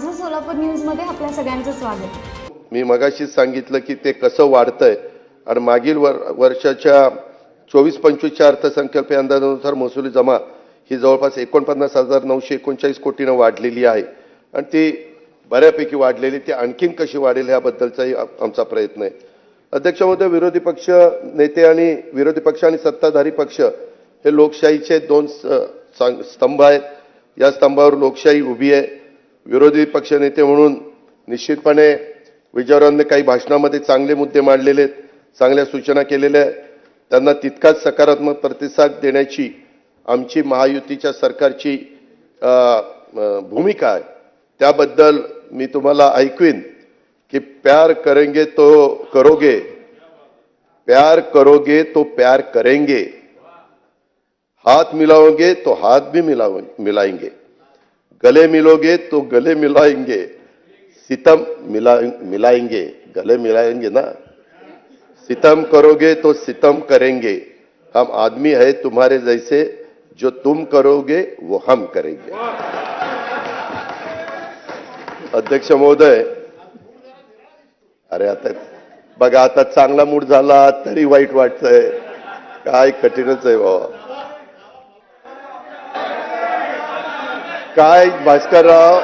सोलापूर न्यूजमध्ये आपल्या सगळ्यांचं स्वागत. मी मगाशीच सांगितलं की ते कसं वाढतंय. आणि मागील वर वर्षाच्या चोवीस पंचवीसच्या अर्थसंकल्पीय अंदाजानुसार महसुली जमा ही जवळपास एकोणपन्नास हजार नऊशे एकोणचाळीस कोटीनं वाढलेली आहे. आणि ती बऱ्यापैकी वाढलेली ती आणखीन कशी वाढेल ह्याबद्दलचाही आमचा प्रयत्न आहे. अध्यक्ष महोदय विरोधी पक्ष नेते आणि विरोधी पक्ष आणि सत्ताधारी पक्ष हे लोकशाहीचे दोन स- स्तंभ आहेत. या स्तंभावर लोकशाही उभी आहे. विरोधी पक्षनेते म्हणून निश्चितपणे विजयरावांनी काही भाषणामध्ये चांगले मुद्दे मांडलेले आहेत चांगल्या सूचना केलेल्या आहेत त्यांना तितकाच सकारात्मक प्रतिसाद देण्याची आमची महायुतीच्या सरकारची भूमिका आहे. त्याबद्दल मी तुम्हाला ऐकवीन की प्यार करेंगे तो करोगे. प्यार करोगे तो प्यार करेंगे. हाथ मिलाओगे तो हाथ भी मिलाओ मिलाएंगे. गले मिलोगे तो गले मिलाएंगे। सितम मिला मिलाएंगे। गले मिलाएंगे ना? सितम करोगे तो सितम करेंगे। हम आदमी है तुम्हारे जैसे जो तुम करोगे वो हम करेंगे। अध्यक्ष महोदय अरे आता बघा आता चांगला मूड झाला तरी वाईट वाटतंय. काय कठीणच आहे बाबा काय भास्करराव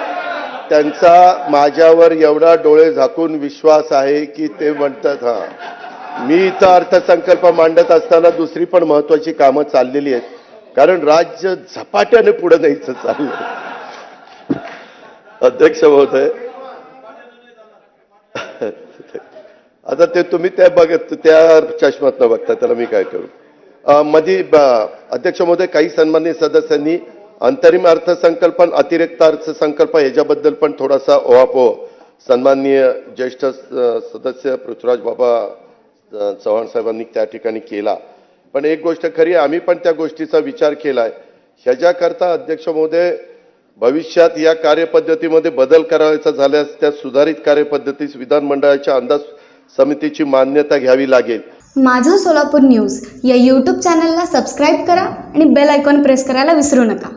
त्यांचा माझ्यावर एवढा डोळे झाकून विश्वास आहे की ते म्हणतात हा मी इथं अर्थसंकल्प मांडत असताना दुसरी पण महत्वाची कामं चाललेली आहेत. कारण राज्य झपाट्याने पुढे न्यायचं चाललं अध्यक्ष महोदय आता ते तुम्ही त्या बघत त्या चष्मातनं बघता त्याला मी काय करू. मधी अध्यक्ष महोदय काही सन्मान्य सदस्यांनी अंतरिम अर्थसंकल्प आणि अतिरिक्त अर्थसंकल्प याच्याबद्दल पण थोडासा ओहापोह सन्माननीय ज्येष्ठ सदस्य पृथ्वीराज बाबा चव्हाण साहेबांनी त्या ठिकाणी केला. पण एक गोष्ट खरी आम्ही पण त्या गोष्टीचा विचार केला आहे ह्याच्याकरता अध्यक्ष महोदय भविष्यात या कार्यपद्धतीमध्ये बदल करायचा झाल्यास त्या सुधारित कार्यपद्धतीस विधानमंडळाच्या अंदाज समितीची मान्यता घ्यावी लागेल. माझं सोलापूर न्यूज या यूट्यूब चॅनलला सबस्क्राईब करा आणि बेल आयकॉन प्रेस करायला विसरू नका.